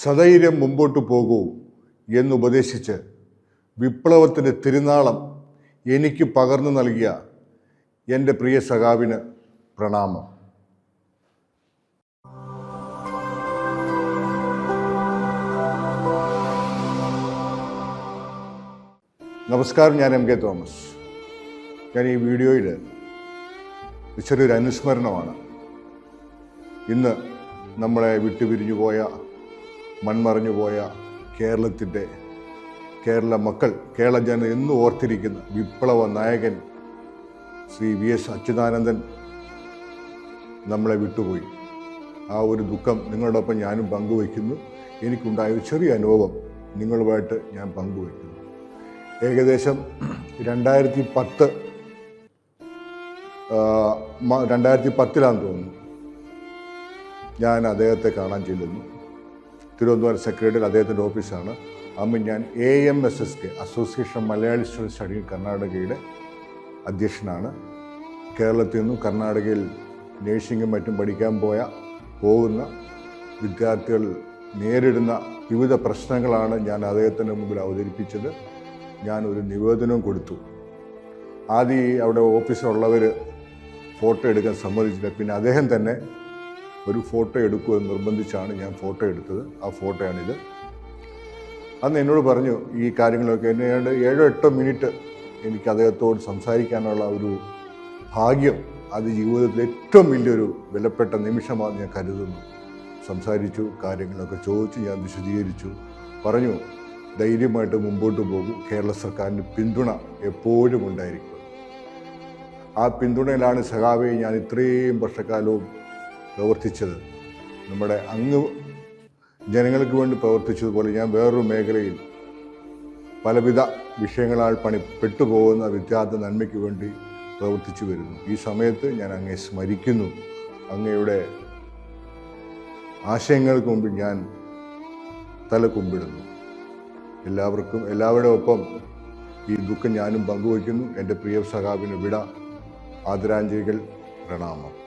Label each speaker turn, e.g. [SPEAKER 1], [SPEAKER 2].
[SPEAKER 1] സധൈര്യം മുമ്പോട്ട് പോകൂ എന്നുപദേശിച്ച് വിപ്ലവത്തിന്റെ തിരുനാളം എനിക്ക് പകർന്നു നൽകിയ എന്റെ പ്രിയ സഖാവിന് പ്രണാമം. നമസ്കാരം ഞാൻ എം കെ തോമസ്. ഞാൻ ഈ വീഡിയോയിൽ ചെറിയൊരു അനുസ്മരണമാണ്. ഇന്ന് നമ്മളെ വിട്ടുപിരിഞ്ഞു പോയ മൺമറഞ്ഞു പോയ കേരളത്തിന്റെ കേരള മക്കൾ കേരള ജനം എന്നും ഓർത്തിരിക്കുന്ന വിപ്ലവ നായകൻ ശ്രീ വി എസ് അച്യുതാനന്ദൻ നമ്മളെ വിട്ടുപോയി. ആ ഒരു ദുഃഖം നിങ്ങളോടൊപ്പം ഞാനും പങ്കുവയ്ക്കുന്നു. എനിക്കുണ്ടായ ഒരു ചെറിയ അനുഭവം നിങ്ങളുമായിട്ട് ഞാൻ പങ്കുവയ്ക്കുന്നു. ഏകദേശം രണ്ടായിരത്തി പത്ത് രണ്ടായിരത്തി പത്തിലാന്ന് തോന്നുന്നു ഞാൻ അദ്ദേഹത്തെ കാണാൻ ചെല്ലുന്നു. തിരുവനന്തപുരം സെക്രട്ടറി അദ്ദേഹത്തിന്റെ ഓഫീസാണ്. അന്ന് ഞാൻ A M S S K association Malayali students study കർണാടകയുടെ അധ്യക്ഷനാണ്. കേരളത്തിൽ നിന്നും കർണാടകയിൽ നേഴ്സിംഗും മറ്റും പഠിക്കാൻ പോയ പോകുന്ന വിദ്യാർത്ഥികൾ നേരിടുന്ന വിവിധ പ്രശ്നങ്ങളാണ് ഞാൻ അദ്ദേഹത്തിന്റെ മുമ്പിൽ അവതരിപ്പിച്ചത്. ഞാൻ ഒരു നിവേദനവും കൊടുത്തു. ആദ്യം അവിടെ ഓഫീസിലുള്ളവർ ഫോട്ടോ എടുക്കാൻ സമ്മതിച്ചില്ല. പിന്നെ അദ്ദേഹം തന്നെ ഒരു ഫോട്ടോ എടുക്കുമെന്ന് നിർബന്ധിച്ചാണ് ഞാൻ ഫോട്ടോ എടുത്തത്. ആ ഫോട്ടോയാണിത്. അന്ന് എന്നോട് പറഞ്ഞു ഈ കാര്യങ്ങളൊക്കെ എന്നെ ഏതാണ്ട് ഏഴോ എട്ടോ മിനിറ്റ് എനിക്ക് അദ്ദേഹത്തോട് സംസാരിക്കാനുള്ള ഒരു ഭാഗ്യം അത് ജീവിതത്തിൽ ഏറ്റവും വലിയൊരു വിലപ്പെട്ട നിമിഷമാണ് ഞാൻ കരുതുന്നു. സംസാരിച്ചു കാര്യങ്ങളൊക്കെ ചോദിച്ചു ഞാൻ വിശദീകരിച്ചു. പറഞ്ഞു ധൈര്യമായിട്ട് മുമ്പോട്ട് പോകും. കേരള സർക്കാരിന്റെ പിന്തുണ എപ്പോഴും ഉണ്ടായിരിക്കും. ആ പിന്തുണയിലാണ് സഖാവെ ഞാൻ ഇത്രയും വർഷക്കാലവും പ്രവർത്തിച്ചത്. നമ്മുടെ അങ്ങ് ജനങ്ങൾക്ക് വേണ്ടി പ്രവർത്തിച്ചതുപോലെ ഞാൻ വേറൊരു മേഖലയിൽ പലവിധ വിഷയങ്ങളാൽ പണി പെട്ടുപോകുന്ന വിദ്യാർത്ഥി നന്മയ്ക്ക് വേണ്ടി പ്രവർത്തിച്ചു വരുന്നു. ഈ സമയത്ത് ഞാൻ അങ്ങേ സ്മരിക്കുന്നു. അങ്ങയുടെ ആശയങ്ങൾക്ക് മുമ്പിൽ ഞാൻ തല കുമ്പിടുന്നു. എല്ലാവർക്കും എല്ലാവരുടെ ഒപ്പം ഈ ദുഃഖം ഞാനും പങ്കുവയ്ക്കുന്നു. എന്റെ പ്രിയ സഖാവിന് വിട. ആദരാഞ്ജലികൾ പ്രണാമം.